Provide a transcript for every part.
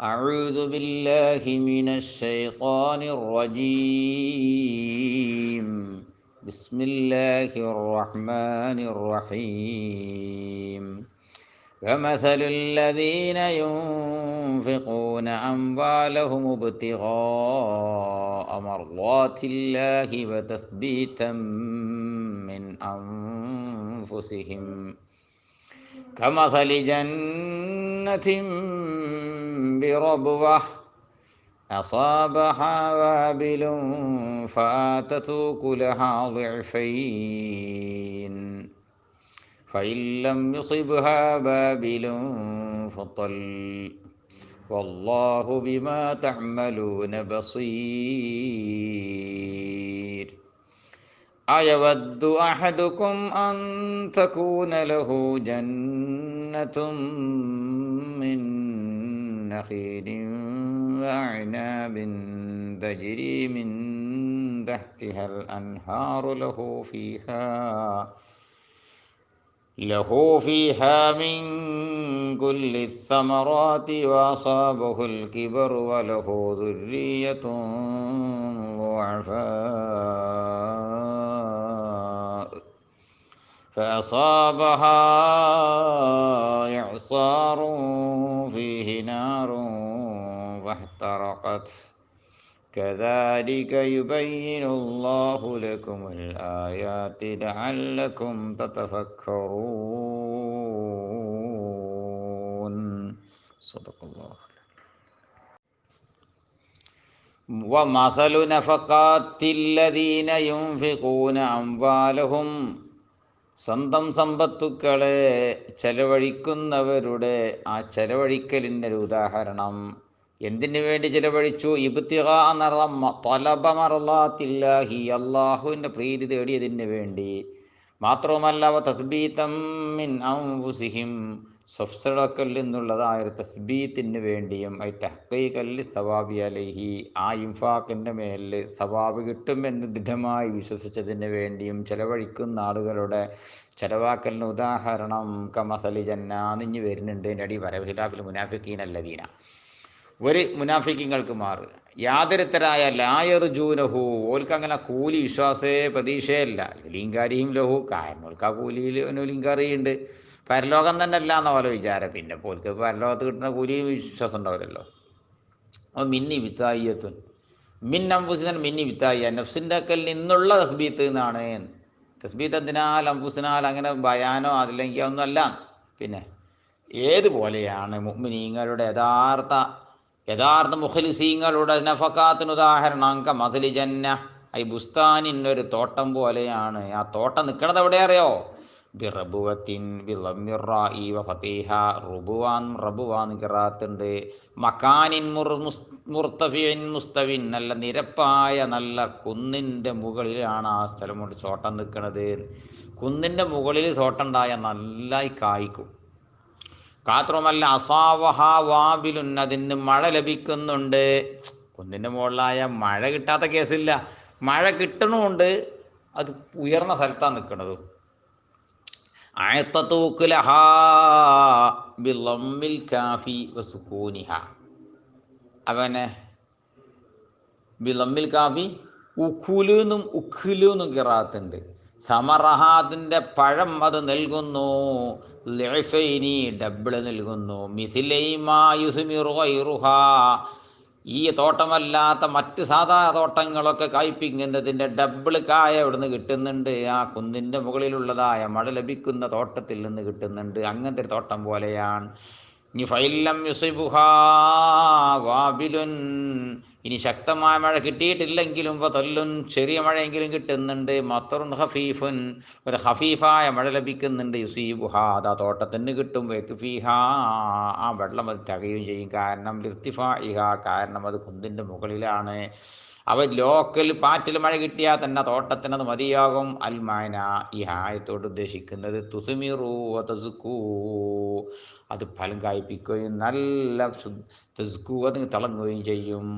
أعوذ بالله من الشيطان الرجيم. بسم الله الرحمن الرحيم. كمثل الذين ينفقون أموالهم ابتغاء مرضات الله وتثبيتا من أنفسهم. كمثل جنة بربوة. أصابها وابل فآتت كلها ضعفين. فإن لم يصبها بابل فطل. والله بما تعملون بصير. أيود أحدكم أن تكون له جنة نخيل وأعناب تجري من تحتها الأنهار له فيها له فيها من كل الثمرات وأصابه الكبر وله ذرية ضعفاء. فأصابها إعصار فيه نار فاحترقت كذلك يبين الله لكم الآيات لعلكم تتفكرون. صدق الله ومثل نفقات الذين ينفقون أموالهم സ്വന്തം സമ്പത്തുക്കളെ ചെലവഴിക്കുന്നവരുടെ ആ ചെലവഴിക്കലിന്റെ ഒരു ഉദാഹരണം. എന്തിനു വേണ്ടി ചിലവഴിച്ചു? ഇബ്തിഹാത്തില്ലാഹി അള്ളാഹുവിന്റെ പ്രീതി തേടിയതിന് വേണ്ടി. മാത്രവുമല്ല തസ്ബീതം മിൻ ഔസിഹിം സ്വഫ്സടക്കൽ നിന്നുള്ളതായ ഒരു തസ്ബീത്തിന് വേണ്ടിയും ഐ തഹ്ക്കൈകല്ലി സവാബി അലഹി ആ ഇൻഫാക്കിന്റെ മേലിൽ സവാബ് കിട്ടുമെന്ന് ദൃഢമായി വിശ്വസിച്ചതിന് വേണ്ടിയും ചെലവഴിക്കുന്ന ആളുകളുടെ ചെലവാക്കലിന് ഉദാഹരണം കമസലി ജന്നാന്നിഞ്ഞ് നിഞ്ഞു വരുന്നുണ്ട്. എന്റെ അടി വരവിലാഫിൽ മുനാഫിക്കീൻ അല്ലദീന. ഒരു മുനാഫിക്കിങ്ങൾക്ക് മാറ്. യാതൊരുത്തരായ ലായർജൂനഹു ഓൽക്ക് അങ്ങനെ കൂലി വിശ്വാസേ പ്രതീക്ഷയല്ല. ലിംഗാരിയും ലഹു കാരണം ഓൽക്ക് ആ കൂലിയിൽ ലിങ്കാറിയുണ്ട് പരലോകം തന്നെ അല്ല എന്ന പോലെ വിചാരം. പിന്നെ പോൽക്ക് പരലോകത്ത് കിട്ടുന്ന കൂലി വിശ്വാസം ഉണ്ടാവില്ലല്ലോ. അപ്പോൾ മിന്നി വിത്തായിയത്തുൻ. മിൻ അംഫുസിനൻ മിന്നി വിത്തായി നഫ്സിന്റെ അക്കൽ നിന്നുള്ള തസ്ബീത്ത് എന്നാണ്. തസ്ബീത്ത് എന്തിനാൽ അംഫുസിനാൽ അങ്ങനെ ഭയാനോ അതില്ലെങ്കിൽ ഒന്നുമല്ല. പിന്നെ ഏതുപോലെയാണ് മുഅ്മിനീങ്ങളുടെ യഥാർത്ഥ യഥാർത്ഥ മുഖലിസീങ്ങളുടെ നഫക്കാത്തിന് ഉദാഹരണം മതിലി ജന്ന ഐ ഒരു തോട്ടം പോലെയാണ്. ആ തോട്ടം നിൽക്കണത് എവിടെ അറിയോ? ബിറബുവത്തിൻ ബിളമിറായി വ ഫതീഹ റുബുവാൻ റബുവാൻ കിറാത്തുണ്ട്. മക്കാനിൻ മുർ മുർത്തഫിൻ മുസ്തവിൻ നല്ല നിരപ്പായ നല്ല കുന്നിന്റെ മുകളിലാണ് ആ സ്ഥലം കൊണ്ട് ചോട്ടം നിൽക്കുന്നത് കുന്നിന്റെ മുകളിൽ തോട്ടമുണ്ടായ നല്ലായി കായ്ക്കും. കാത്രമല്ല അസാവഹ വാബിലുൻ അതിന് മഴ ലഭിക്കുന്നുണ്ട്. കുന്നിന്റെ മുകളിലായ മഴ കിട്ടാത്ത കേസില്ല. മഴ കിട്ടണമുണ്ട്. അത് ഉയർന്ന സ്ഥലത്താണ് നിൽക്കുന്നത് ആയത്തൂക്കുലഹ ബിളമ്മിൽ കാഫി വസുക്കൂനിഹ അവനെ ബിളമ്മിൽ കാഫി ഉഖുലുന്നും ഉഖുലുന്നും കിറാത്തുണ്ട്. സമറഹാദിന്റെ പഴം അത് നൽകുന്നു ലൈഫൈനി ഡബിൾ നൽകുന്നു മിഥിലൈമായുസുമിറുഹ ഈ തോട്ടമല്ലാത്ത മറ്റ് സാധാ തോട്ടങ്ങളൊക്കെ കായ്പിക്കുന്നതിന്റെ ഡബിൾ കായ ഇവിടുന്ന് കിട്ടുന്നുണ്ട്. ആ കുന്നിന്റെ മുകളിലുള്ളതായ മഴ ലഭിക്കുന്ന തോട്ടത്തിൽ നിന്ന് കിട്ടുന്നുണ്ട്. അങ്ങനത്തെ ഒരു തോട്ടം പോലെയാണ്. ഫൈലം യുസിബുഹാ വാബിലുൻ ഇനി ശക്തമായ മഴ കിട്ടിയിട്ടില്ലെങ്കിലും തൊല്ലും ചെറിയ മഴയെങ്കിലും കിട്ടുന്നുണ്ട്. മത്തറുൻ ഹഫീഫുൻ ഒരു ഹഫീഫായ മഴ ലഭിക്കുന്നുണ്ട്. യുസീബുഹ അത് ആ തോട്ടത്തിന് കിട്ടും. വെക്ഫീഹ ആ വെള്ളം അത് തകയും ചെയ്യും. കാരണം ലിർത്തിഫാ കാരണം അത് കുന്തിന്റെ മുകളിലാണ്. അവ ലോക്കൽ പാറ്റിൽ മഴ കിട്ടിയാൽ തന്നെ തോട്ടത്തിനത് മതിയാകും. അൽമാന ഈ ഹായത്തോട് ഉദ്ദേശിക്കുന്നത് തുസുമിറൂ അത് ഫലം കായ്പിക്കുകയും നല്ല തെസ്കൂ അത് തിളങ്ങുകയും ചെയ്യും.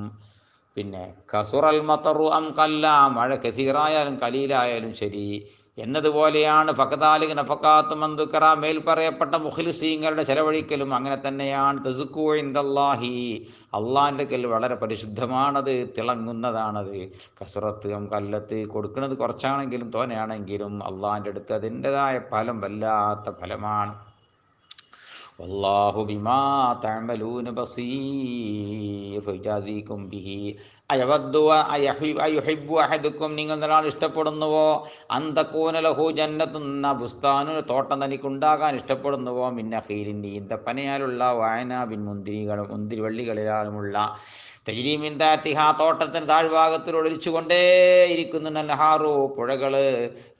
പിന്നെ കസുറൽ മത്തറു അം കല്ല മഴ കസീറായാലും കലീലായാലും ശരി. എന്നതുപോലെയാണ് ഫക്കതാലിക് നഫക്കാത്ത് മന്ദുക്കറ മേൽ പറയപ്പെട്ട മുഖ്ലിസീങ്ങളുടെ ചെലവഴിക്കലും അങ്ങനെ തന്നെയാണ്. തെസുക്കു ഇന്ദല്ലാഹി അള്ളാഹിന്റെ കൽ വളരെ പരിശുദ്ധമാണത് തിളങ്ങുന്നതാണത്. കസുറത്ത് കല്ലത്ത് കൊടുക്കുന്നത് കുറച്ചാണെങ്കിലും തോനെയാണെങ്കിലും അള്ളാഹിന്റെ അടുത്ത് അതിന്റെതായ ഫലം വല്ലാത്ത ഫലമാണ്. വല്ലാഹു ബിമാ തഅമലൂന فيجازيكم ഫയജാസികും അയുഹിബ്ബു അഹദുക്കും നിങ്ങൾ ഒരാൾ ഇഷ്ടപ്പെടുന്നുവോ? അന്തക്കൂനലഹൂ ലഹു ജന്നത്തുന്ന ബുസ്താനു തോട്ടം തനിക്കുണ്ടാകാൻ ഇഷ്ടപ്പെടുന്നുവോ? മിന്നഹീലിൻ ഈന്തപ്പനയാലുള്ള വായനാബിൻ മുന്തിരികളും മുന്തിരി വള്ളികളിലാലുമുള്ള തജിരീമിൻ താത്തിഹ തോട്ടത്തിന് താഴ്ഭാഗത്തിലൂടെ ഒലിച്ചുകൊണ്ടേ ഇരിക്കുന്നു നല്ലഹാറു പുഴകൾ.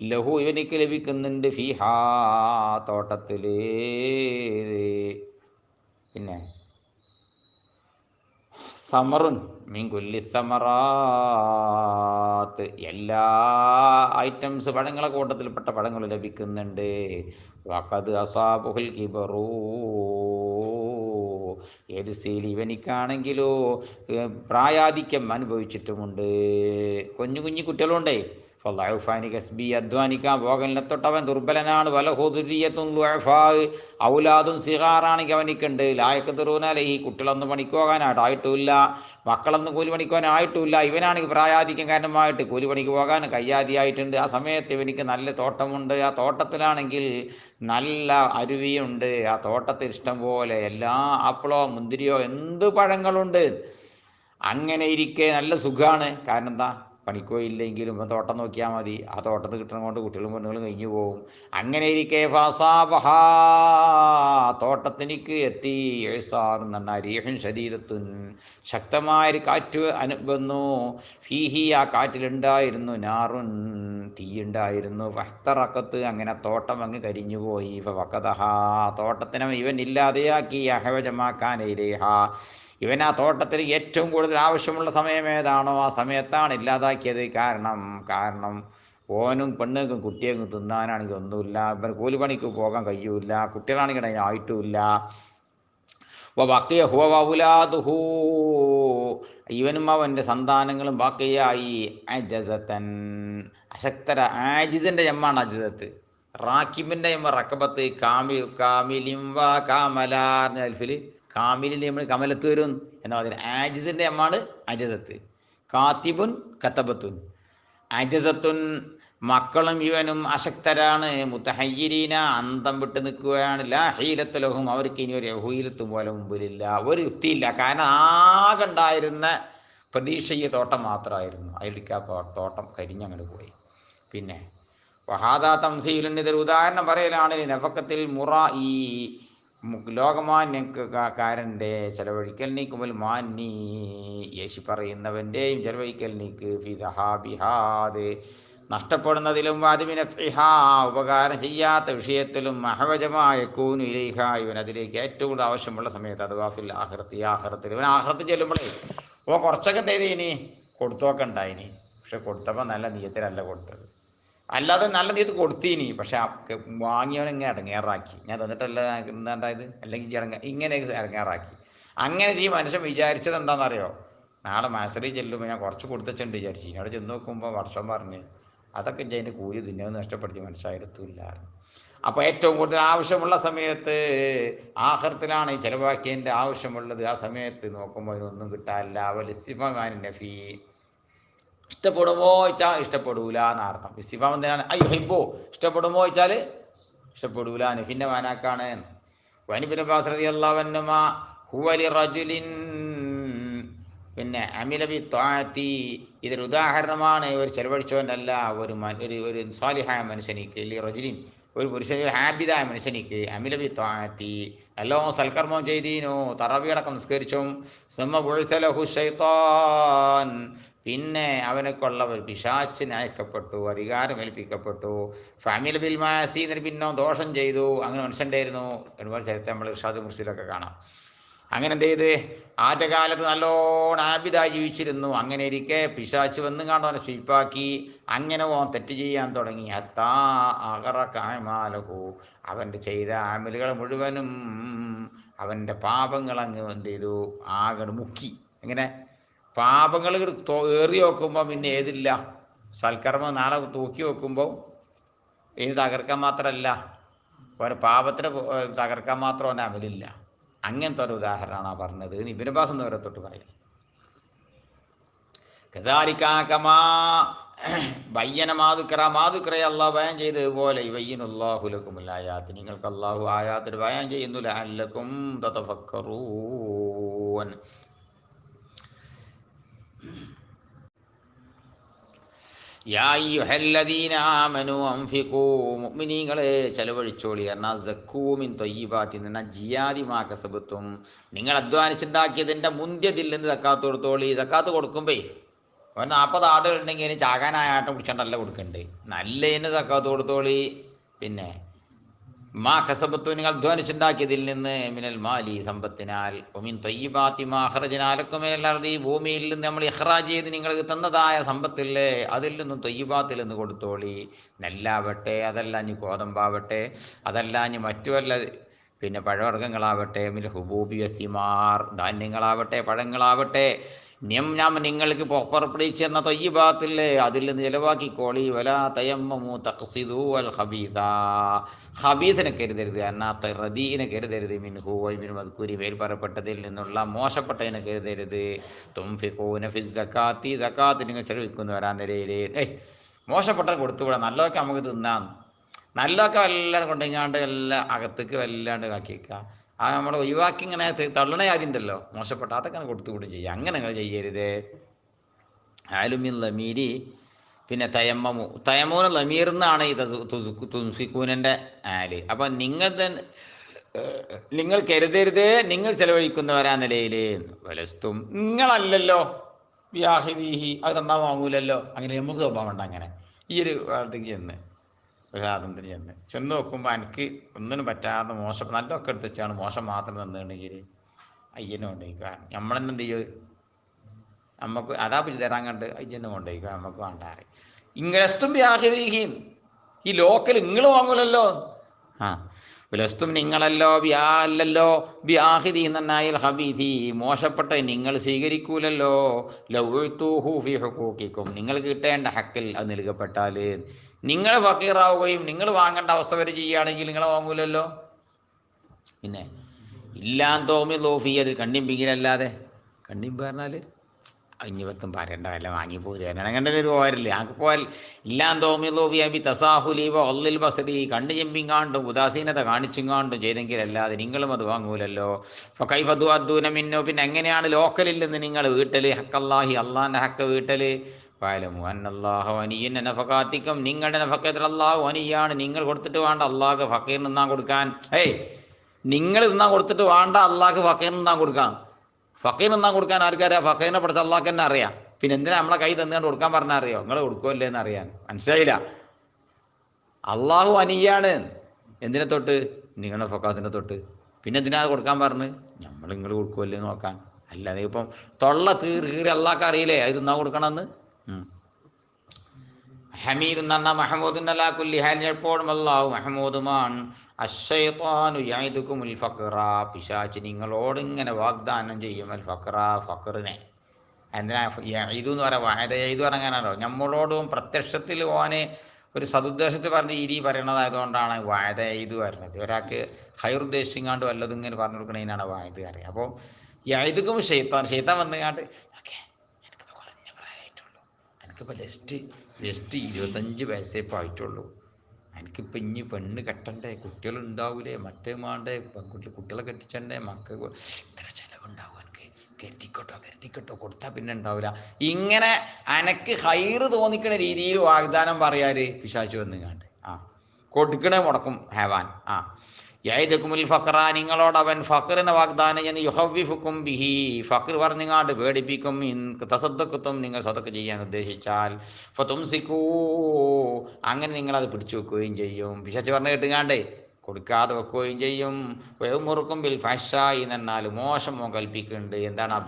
ലഹു ഇവനിക്ക് ലഭിക്കുന്നുണ്ട് ഫിഹാ തോട്ടത്തിൽ പിന്നെ? സമറുൻ മീൻ കൊല്ലി സമറാത്ത് എല്ലാ ഐറ്റംസ് പഴങ്ങളെ കൂട്ടത്തിൽപ്പെട്ട പഴങ്ങൾ ലഭിക്കുന്നുണ്ട്. വക്കത് അസാബുഹുൽ കിബറൂ. ഏത് സ്ഥിതിയിൽ ഇവനിക്കാണെങ്കിലോ പ്രായാധിക്യം അനുഭവിച്ചിട്ടുമുണ്ട്. കുഞ്ഞു കുഞ്ഞു കുട്ടികളുണ്ടേ അധ്വാനിക്കാൻ പോകലിനെ തൊട്ടവൻ ദുർബലനാണ്. വലഹുദുരിയത്തും ഔലാദും സിഹാറാണെങ്കിൽ അവനിക്കുണ്ട്. ലായക്ക് തെറുവനാലെ ഈ കുട്ടികളൊന്നും പണിക്ക് പോകാനായിട്ടായിട്ടുമില്ല മക്കളൊന്നും കൂലി പണിക്കുവാനായിട്ടുമില്ല ഇവനാണെങ്കിൽ പ്രായാധിക്യം കാരണമായിട്ട് കൂലി പണിക്ക് പോകാൻ കയ്യാതിയായിട്ടുണ്ട്. ആ സമയത്ത് ഇവനിക്ക് നല്ല തോട്ടമുണ്ട്. ആ തോട്ടത്തിലാണെങ്കിൽ നല്ല അരുവിയുണ്ട്. ആ തോട്ടത്തിൽ ഇഷ്ടം പോലെ എല്ലാ ആപ്പിളോ മുന്തിരിയോ എന്ത് പഴങ്ങളുണ്ട്. അങ്ങനെ ഇരിക്കെ നല്ല സുഖമാണ് കാരണം എന്താ? പണിക്കോ ഇല്ലെങ്കിലും തോട്ടം നോക്കിയാൽ മതി. ആ തോട്ടത്തിൽ കിട്ടണം കൊണ്ട് കുട്ടികളും പെണ്ണുകളും കഴിഞ്ഞു പോകും. അങ്ങനെ ഇരിക്കെ ഫസാബഹ തോട്ടത്തിനിക്ക് എത്തി. ഏസാറും നന്ന രീഹൻ ശരീരത്തുൻ. ശക്തമായൊരു കാറ്റ് അനു വന്നു. ഫീഹി ആ കാറ്റിലുണ്ടായിരുന്നു. നാറുൻ തീയുണ്ടായിരുന്നു. വഹ്തറക്കത്ത് അങ്ങനെ തോട്ടം അങ്ങ് കരിഞ്ഞുപോയി വക്കതഹാ തോട്ടത്തിനെ ഇവൻ ഇല്ലാതെയാക്കി. അഹവജമാക്കാനേരേഹ ഇവൻ ആ തോട്ടത്തിൽ ഏറ്റവും കൂടുതൽ ആവശ്യമുള്ള സമയം ഏതാണോ ആ സമയത്താണ് ഇല്ലാതാക്കിയത് കാരണം. കാരണം ഓനും പെണ്ണുങ്ങൾക്കും കുട്ടികൾക്കും തിന്നാനാണെങ്കിൽ ഒന്നുമില്ല. ഇവൻ കൂലിപ്പണിക്ക് പോകാൻ കഴിയൂല. കുട്ടികളാണെങ്കിൽ അതിന് ആയിട്ടുമില്ല. ബക്കിയ ഹുവ വൗലാദുഹൂ. ഇവനും അവന്റെ സന്താനങ്ങളും ബാക്കിയായി അജസത്തൻ അശക്തര ആജിസിന്റെ ജമ്മാണ് അജസത്ത്. റാക്കിബിന്റെ ജമ്മ റക്കബത്ത്. കാമി കാമിലിം വാ കാമലാർ അൽഫിൽ കാമിലിന്റെ നമ്മൾ കമലത്ത് വരും എന്ന പറഞ്ഞാൽ ആജിസിന്റെ എമ്മാണ് അജസത്ത്. കാത്തിബുൻ കത്തബത്തുൻ. അജസത്തുൻ മക്കളും ഇവനും അശക്തരാണ്. മുത്തഹയ്യരീന അന്തം വിട്ട് നിൽക്കുകയാണ്. ഹീലത്തലഹും അവർക്ക് ഇനി ഒരു ഹൂയിലത്തും പോലെ മുമ്പിലില്ല. ഒരു യുക്തിയില്ല. കാരണം ആകെ ഉണ്ടായിരുന്ന പ്രതീക്ഷ ഈ തോട്ടം മാത്രമായിരുന്നു. അതിലേക്ക് ആ തോട്ടം കരിഞ്ഞങ്ങനെ പോയി. പിന്നെ വഹാദാ തംസീലുൻ ഇതൊരു ഉദാഹരണം പറയലാണ്. നഫക്കത്തിൽ മുറ ഈ ലോകമാന്യക്കാരന്റെ ചെലവഴിക്കൽ നീക്കുമ്പോൾ മാന്നി. യേശി പറയുന്നവന്റെയും ചെലവഴിക്കൽ നീക്ക് ഫിദഹാബിഹാദ് നഷ്ടപ്പെടുന്നതിലും വാദിമിന ഫിഹാ ഉപകാരം ചെയ്യാത്ത വിഷയത്തിലും മഹവജമായ കൂനു ഇലേഹ. ഇവൻ അതിലേക്ക് ഏറ്റവും കൂടുതൽ ആവശ്യമുള്ള സമയത്ത് അഥവാ ഫിൽ ആഹൃത്തി ആഹ്റത്തിൽ ഇവൻ ആഹ്റത്ത് ചെല്ലുമ്പോഴേ ഓ കുറച്ചൊക്കെ തേതി ഇനി? കൊടുത്തോക്കണ്ട ഉണ്ടായിനി പക്ഷെ കൊടുത്തപ്പോൾ നല്ല നീയത്തിലല്ല കൊടുത്തത്. അല്ലാതെ നല്ല നീത്ത് കൊടുത്തീനി. പക്ഷെ വാങ്ങിയവൻ ഇങ്ങനെ ഇടങ്ങേറാക്കി. ഞാൻ തന്നിട്ടല്ല എന്താണ്ടായത്? അല്ലെങ്കിൽ ഇടങ്ങ ഇങ്ങനെ ഇറങ്ങേറാക്കി അങ്ങനെ ഈ മനുഷ്യൻ വിചാരിച്ചത് എന്താണെന്നറിയോ? നാളെ മാസറി ചെല്ലുമ്പോൾ ഞാൻ കുറച്ച് കൊടുത്തിട്ടുണ്ട് വിചാരിച്ചു. ഇന്നോട് ചെന്ന് നോക്കുമ്പോൾ വർഷം പറഞ്ഞ് അതൊക്കെ ഇതിന്റെ കൂലി ദിനമൊന്നും നഷ്ടപ്പെടുത്തി മനസ്സിലായിരുത്തില്ല അപ്പോൾ ഏറ്റവും കൂടുതൽ ആവശ്യമുള്ള സമയത്ത് ആഹൃത്തിലാണ് ഈ ചിലവാക്കിയതിന്റെ ആവശ്യമുള്ളത്. ആ സമയത്ത് നോക്കുമ്പോൾ അതിനൊന്നും കിട്ടാനില്ല. വലിസിഫാനിന്റെ ഫീ ഇഷ്ടപ്പെടുമോ വെച്ചാൽ ഇഷ്ടപ്പെടൂല എന്നർത്ഥം. ഇസ്തിഫാം എന്തിനാണ് അയ്യോ ഹൈബോ ഇഷ്ടപ്പെടുമോ വെച്ചാൽ ഇഷ്ടപ്പെടൂല. നഫിന്റെ മാനാക്കാണ്. പിന്നെ അമിലബി ത്വാത്തി. ഇതൊരു ഉദാഹരണമാണ്. ഒരു ചെലവഴിച്ചവനല്ല ഒരു ഒരു ഒരു സ്വാലിഹായ മനുഷ്യനിക്ക് അല്ലെങ്കിൽ റജുലിൻ ഒരു പുരുഷൻ ഹാബിതായ മനുഷ്യനിക്ക് അമിലബി ത്വാത്തി. എല്ലോ സൽക്കർമ്മം ചെയ്തീനോ തറവിയടക്കം നിസ്കരിച്ചും. ഷൈത്താൻ പിന്നെ അവനൊക്കെയുള്ള ഒരു പിശാച്ചിന് അയക്കപ്പെട്ടു അധികാരം ഏൽപ്പിക്കപ്പെട്ടു. ഫാമിലി ബിൽ മാസി എന്നിട്ട് പിന്നോ ദോഷം ചെയ്തു. അങ്ങനെ മനുഷ്യന്റെയായിരുന്നു ഒരുപാട് ചരിത്രം നമ്മൾ ഇഷാദ് മുർസിലൊക്കെ കാണാം. അങ്ങനെ എന്ത് ചെയ്ത്? ആദ്യകാലത്ത് നല്ലോണം ആബിതായി ജീവിച്ചിരുന്നു. അങ്ങനെ ഇരിക്കെ പിശാച്ച് വന്നും കണ്ടോ അവനെ സ്വീപ്പാക്കി. അങ്ങനെ ഓൻ തെറ്റ് ചെയ്യാൻ തുടങ്ങി. അത്താ അകറ കാമാലഹു. അവന്റെ ചെയ്ത ആമിലുകൾ മുഴുവനും അവന്റെ പാപങ്ങൾ അങ്ങ് എന്ത് ചെയ്തു? ആകെ മുക്കി. എങ്ങനെ? പാപങ്ങൾ ഏറി നോക്കുമ്പോൾ പിന്നെ ഏതില്ല. സൽക്കർമ്മം നാളെ തൂക്കി വെക്കുമ്പോൾ ഇനി തകർക്കാൻ മാത്രമല്ല ഒരു പാപത്തിന് തകർക്കാൻ മാത്രം അവന്റെ അമലില്ല. അങ്ങനത്തെ ഒരു ഉദാഹരണമാണ് പറഞ്ഞത്. നിബിനബാസ് എന്ന് വരെ തൊട്ട് പറയും കഥാലിക്കാക്കമാ ബയ്യന മാതുക്കറ മാതുക്കറയെ അള്ളാഹു ബയാൻ ചെയ്തതുപോലെ വയ്യനുല്ലാഹുലക്കുമുല്ലായാത്ത് നിങ്ങൾക്ക് അള്ളാഹു ആയാത്തിന് ബയാൻ ചെയ്യുന്നു. തതഫക്കറൂൻ. മുഅ്മിനീങ്ങളെ ചെലവഴിച്ചോളി. എന്നാ സക്കൂമിൻ തൊയ്യിബാത്തി നിന്ന ജിയാദി മാ കസബത്തും. നിങ്ങൾ അധ്വാനിച്ചുണ്ടാക്കിയതിന്റെ മുന്തിയതിൽ നിന്ന് സക്കാത്ത് കൊടുത്തോളി. സക്കാത്ത് കൊടുക്കുമ്പേ അവൻ നാൽപ്പത് ആടുകളുണ്ടെങ്കിൽ ഉണ്ടെങ്കിൽ ചാകാനായ ആട്ടം പിടിച്ചോണ്ടല്ല കൊടുക്കണ്ടേ. നല്ലതിന് സക്കാത്ത് കൊടുത്തോളി. പിന്നെ മാ കസബത്തു നിങ്ങൾ അധ്വാനിച്ചുണ്ടാക്കിയതിൽ നിന്ന് മിനൽ മാലി സമ്പത്തിനാൽ ഒമിൻ തൊയ്യബാത്തി മാഹറജനാലക്കും ഈ ഭൂമിയിൽ നിന്ന് നമ്മൾ ഇഹ്റാജ് ചെയ്ത് നിങ്ങൾക്ക് തന്നതായ സമ്പത്തില്ലേ അതിൽ നിന്നും തൊയ്യബാത്തിൽ നിന്ന് കൊടുത്തോളി. നെല്ലാവട്ടെ അതല്ല ഇനി ഗോതമ്പാവട്ടെ അതല്ല ഇനി മറ്റു വല്ല പിന്നെ പഴവർഗങ്ങളാവട്ടെ പിന്നെ ഹുബൂബി വസിമാർ ധാന്യങ്ങളാവട്ടെ പഴങ്ങളാവട്ടെ നിം ഞാൻ നിങ്ങൾക്ക് പുറപ്പെടുവിച്ച് തന്ന തൊയ്യബാത്തില്ലേ അതിൽ നിന്ന് ചിലവാക്കിക്കോളി. വല തയമ്മു തഖ്സിദു അൽ ഹബീദ ഹബീദിനെ കരുതരുത് അന്നാത്ത റദീനെ കരുതരുത്. മിൻഹു മിൻ മദ്കൂരി മേൽ പറപ്പെട്ടതിൽ നിന്നുള്ള മോശപ്പെട്ടതിനെ കരുതരുത്. തുംഫിഖൂന ഫി സക്കാത്തി സക്കാത്ത് നിങ്ങൾ വരാൻ നിലയിൽ ഏയ് മോശപ്പെട്ട കൊടുത്തുകൂടാ. നല്ലതൊക്കെ നമുക്ക് തിന്നാം. നല്ലതൊക്കെ വല്ലാണ്ട് കൊണ്ടെങ്ങാണ്ട് എല്ലാം അകത്തേക്ക് വല്ലാണ്ട് ആക്കി വെക്കുക. ആ നമ്മൾ ഒഴിവാക്കി ഇങ്ങനെ തള്ളണ ഉണ്ടല്ലോ. മോശപ്പെട്ട അതൊക്കെ കൊടുത്തു കൂടും ചെയ്യുക അങ്ങനെ നിങ്ങൾ ചെയ്യരുത്. ആലുമിൻ ലമീരി പിന്നെ തയമ്മമു. തയമ്മൂന ലമീർ എന്നാണ് ഈ തുൻസിക്കൂനന്റെ ആൽ അപ്പം നിങ്ങൾ തന്നെ നിങ്ങൾ കരുതരുത്. നിങ്ങൾ ചെലവഴിക്കുന്നവരാ നിലയിൽ വലസ്തും നിങ്ങളല്ലല്ലോ. വ്യാഹിദീഹി അത് തന്നാ വാങ്ങൂലല്ലോ. അങ്ങനെ നമുക്ക് സ്വഭാവം ഉണ്ട് അങ്ങനെ. ഈ ഒരു വാർത്തയ്ക്ക് ചെന്ന് ഒരു സ്വാതന്ത്ര്യം ചെന്ന് നോക്കുമ്പോൾ എനിക്ക് ഒന്നിനും പറ്റാതെ മോശം നല്ലതൊക്കെ എടുത്ത് വെച്ചാണ് മോശം മാത്രം തന്നിട്ടുണ്ടെങ്കിൽ അയ്യനെ കൊണ്ടേക്കുക നമ്മളെന്നെ എന്ത് ചെയ്യും? നമുക്ക് അതാ പിടിച്ച് തരാൻ കണ്ട് അയ്യനെ കൊണ്ടേക്കുക നമുക്ക് വേണ്ടാറി ഇങ്ങനെസ്തും വ്യാഹരീഹീൻ ഈ ലോക്കൽ നിങ്ങൾ വാങ്ങൂലല്ലോ. ആ വിലസ്തും നിങ്ങളല്ലോ വ്യാല്ലല്ലോ വ്യാഹിതി നന്നായി ഹബീതി മോശപ്പെട്ട നിങ്ങൾ സ്വീകരിക്കൂലല്ലോ. ലൗത്തൂഹു ഫി ഹുക്കൂക്കിക്കും. നിങ്ങൾ കിട്ടേണ്ട ഹക്കിൽ അത് നൽകപ്പെട്ടാൽ നിങ്ങൾ ഫക്കീറാവുകയും നിങ്ങൾ വാങ്ങേണ്ട അവസ്ഥ വരെ ചെയ്യുകയാണെങ്കിൽ നിങ്ങൾ വാങ്ങൂലല്ലോ. പിന്നെ ഇല്ലാൻ തോമി ലോഫി അത് കണ്ണിമ്പിങ്ങിലല്ലാതെ കണ്ണിമ്പ് പറഞ്ഞാൽ അഞ്ഞുപത്തും പറയണ്ട വല്ല വാങ്ങി പോരുക അങ്ങനെ ഒരു പോരല്ലേ? ഞങ്ങൾക്ക് പോയാൽ ഇല്ലാൻ തോമി ലോഫി അബി തസാഹുലീവ ഒല്ലിൽ ബസറി കണ്ണു ചെമ്പിങ്ങാണ്ടും ഉദാസീനത കാണിച്ചിങ്ങാണ്ടും ചെയ്തെങ്കിലല്ലാതെ നിങ്ങളും അത് വാങ്ങൂലല്ലോ. ഇപ്പൊ കൈഫതു മിന്നോ. പിന്നെ എങ്ങനെയാണ് ലോക്കലിൽ നിന്ന് നിങ്ങൾ വീട്ടൽ ഹക്കല്ലാഹി അള്ളാന്റെ ഹക്ക് വീട്ടൽ പാലമു അന്നല്ലാഹു അനിയൻ നഫക്കാത്തിക്കും നിങ്ങളുടെ നഫക്കത്തിൽ അള്ളാഹു അനിയാണ് നിങ്ങൾ കൊടുത്തിട്ട് വേണ്ട അള്ളാഹ് ഫക്കീർ നിന്നാ കൊടുക്കാൻ. ഏയ് നിങ്ങൾ നിന്നാ കൊടുത്തിട്ട് വേണ്ട അള്ളാഹ് ഫക്കീർ നിന്നാ കൊടുക്കാം. ഫക്കീർ നിന്നാ കൊടുക്കാൻ ആർക്കറിയാം? ഫക്കീറിനെ പഠിച്ച അള്ളാഹ് തന്നെ അറിയാം. പിന്നെ എന്തിനാ നമ്മളെ കൈ തന്നുകൊണ്ട് കൊടുക്കാൻ പറഞ്ഞാൽ അറിയോ നിങ്ങൾ കൊടുക്കുമല്ലേ എന്ന് അറിയാൻ മനസ്സിലായില്ല? അള്ളാഹു അനിയാണ് എന്തിനെ തൊട്ട്? നിങ്ങളുടെ ഫക്കാത്തിനെ തൊട്ട്. പിന്നെ എന്തിനാ കൊടുക്കാൻ പറഞ്ഞ്? നമ്മൾ നിങ്ങൾ കൊടുക്കുമല്ലേ നോക്കാൻ. അല്ലാതെ ഇപ്പം തൊള്ള തീർ കീറി അള്ളാഹ് അറിയില്ലേ? അത് നിന്നാ കൊടുക്കണമെന്ന്. ഹമീദ് നന്ന മഹമൂദ് നല്ലാ കുല്ലി എപ്പോഴും അല്ലാഹു മഹമൂദുമാണ് അഷൈത്താനു ഉൽ ഫക്ര പിശാച്ച് നിങ്ങളോട് ഇങ്ങനെ വാഗ്ദാനം ചെയ്യും. അൽ ഫക്ര ഫക്റിനെ എന്തിനാ ഇത് എന്ന് പറയാം? ഇത് പറഞ്ഞാണല്ലോ നമ്മളോടും പ്രത്യക്ഷത്തിൽ ഓനെ ഒരു സതുദ്ദേശത്തിൽ പറഞ്ഞ ഇരി പറയണതായതുകൊണ്ടാണ് വായത ഇത് വരുന്നത് ഒരാൾക്ക് ഹൈർ ഉദ്ദേശിക്കാണ്ട് വല്ലതും ഇങ്ങനെ പറഞ്ഞു കൊടുക്കണതിനാണ് വായത അറിയാം അപ്പോൾ യായതുക്കും ഷെയ്ത്താൻ ഷെയ്ത്താൻ വന്നുകാണ്ട് ഓക്കെ എനിക്കിപ്പോൾ ജസ്റ്റ് ജസ്റ്റ് ഇരുപത്തഞ്ച് വയസ്സേ ഇപ്പോൾ ആയിട്ടുള്ളൂ. എനിക്കിപ്പോൾ ഇനി പെണ്ണ് കെട്ടണ്ടേ? കുട്ടികളുണ്ടാവൂലേ? മറ്റേ മാണ്ടേ? പെൺകുട്ടി കുട്ടികളെ കെട്ടിച്ചണ്ടേ? മക്കൾ ഇത്ര ചിലവുണ്ടാവും എനിക്ക് കരുതിക്കോട്ടോ കരുതിക്കോട്ടോ. കൊടുത്താൽ പിന്നെ ഉണ്ടാവില്ല ഇങ്ങനെ അനക്ക് ഹൈറ് തോന്നിക്കണ രീതിയിൽ വാഗ്ദാനം പറയാറ് പിശാചു വന്നുകാണ്ട് ആ. കൊടുക്കണേ മുടക്കും ഹേവാൻ. ആ. യൈദക്കുമുൽ ഫക്ര നിങ്ങളോട് അവൻ ഫക്റിനെ വാഗ്ദാനം ചെയ്യുന്ന യുഹവിഫുക്കും ബിഹി. ഫക്ർ പറഞ്ഞുങ്ങാണ്ട് പേടിപ്പിക്കും തസദ്ദക്കത്തും നിങ്ങൾ സ്വതക്ക് ചെയ്യാൻ ഉദ്ദേശിച്ചാൽ. ഫതുംസിക്കൂ. അങ്ങനെ നിങ്ങളത് പിടിച്ചു വെക്കുകയും ചെയ്യും. പിശാച്ച് പറഞ്ഞു കേട്ടുകാണ്ടേ കൊടുക്കാതെ വെക്കുകയും ചെയ്യും വെവുമുറുക്കും ബിൽ ഫഷായി എന്നാൽ മോശമോ കൽപ്പിക്കുന്നുണ്ട്. എന്താണ് ആ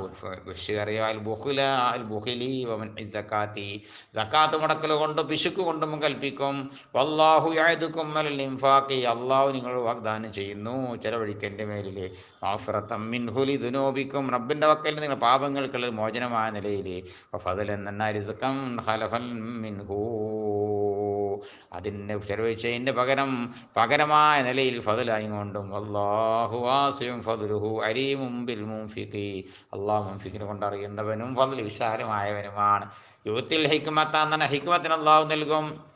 ബുഷ് അറിയാൽ ബുഹുല അൽ ബുഹിലി വമൻ സക്കാത്തി സക്കാത്ത് മുടക്കൽ കൊണ്ട് പിശുക്ക് കൊണ്ടും കൽപ്പിക്കും. വല്ലാഹു യായതുക്കും അൽ ഇൻഫാഖി. അള്ളാഹു നിങ്ങൾ വാഗ്ദാനം ചെയ്യുന്നു. ചെലവഴിക്കന്റെ മേലിൽ മാഫിറത്തമ്മിൻ ഹുലി ദുനോബിക്കും റബ്ബിന്റെ വക്കൽ നിങ്ങൾ പാപങ്ങൾക്കുള്ള മോചനമായ നിലയിൽ. ഫതൽ എന്നാൽ ഹലഫൽ മിൻഹൂ. അതിന് ചെലവഴിച്ചതിന്റെ പകരം പകരമായ നിലയിൽ ഫതിലായി കൊണ്ടും അള്ളാഹു വാസിയും ഫതിലുഹു അരീമും ബിൽ മുംഫിഖി അള്ളാഹു മുംഫിഖിനെ കൊണ്ടറിയുന്നവനും ഫതിൽ വിശാലമായവനുമാണ്. യുവത്തിൽ ഹിക്മത്ത എന്ന ഹിക്മത്തിന് അള്ളാഹു നൽകും.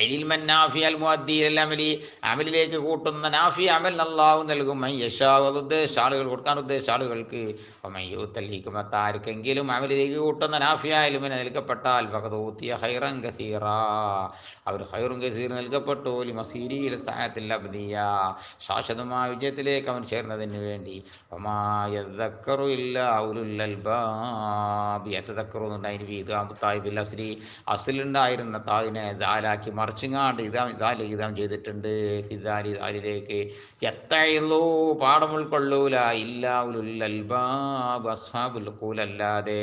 അരിൽ നാഫി അൽ മുഅദ്ദീൽ അമലി അമലിലേക്ക് കൂട്ടുന്ന നാഫി അമൽ അള്ളാഹു നൽകും. മൈ യശാവ് അത് ഉദ്ദേശിച്ച ആളുകൾ കൊടുക്കാൻ ഉദ്ദേശിച്ച ആളുകൾക്ക്. യൂത്തൽ ഹിക്കുമത്ത് ആർക്കെങ്കിലും അമലിലേക്ക് കൂട്ടുന്ന നാഫിയ ഇലുമിനെ നൽകപ്പെട്ടാൽ ഭഗതൂത്തിയ ഹൈറൻ കസീറ അവർ ഹൈറും ഗസീർ നൽകപ്പെട്ടു മസീരിയിൽ സായത്തിൽ അബ്ദിയ. ശാശ്വതമായ വിജയത്തിലേക്ക് അവൻ ചേർന്നതിന് വേണ്ടി. ഒമായക്കറു ഇല്ല ഉലുല്ലൽബാബി എത്തക്കറു എന്നുണ്ടായി വീതാമുത്തായി ബിൽ അസ്രി. അസിലുണ്ടായിരുന്ന താവിനെ ദാലാക്കി മറിച്ചിങ്ങാണ്ട് ഇതാ ലിഖിതം ഇതാം ചെയ്തിട്ടുണ്ട്. ഫിദാലി ദാലിലേക്ക് എത്തയുള്ളൂ പാഠം ഉൾക്കൊള്ളൂല. ഇല്ലാ ഉലുൽ അൽബാബ് അസ്ഹാബുൽ ഖൂലല്ലാതെ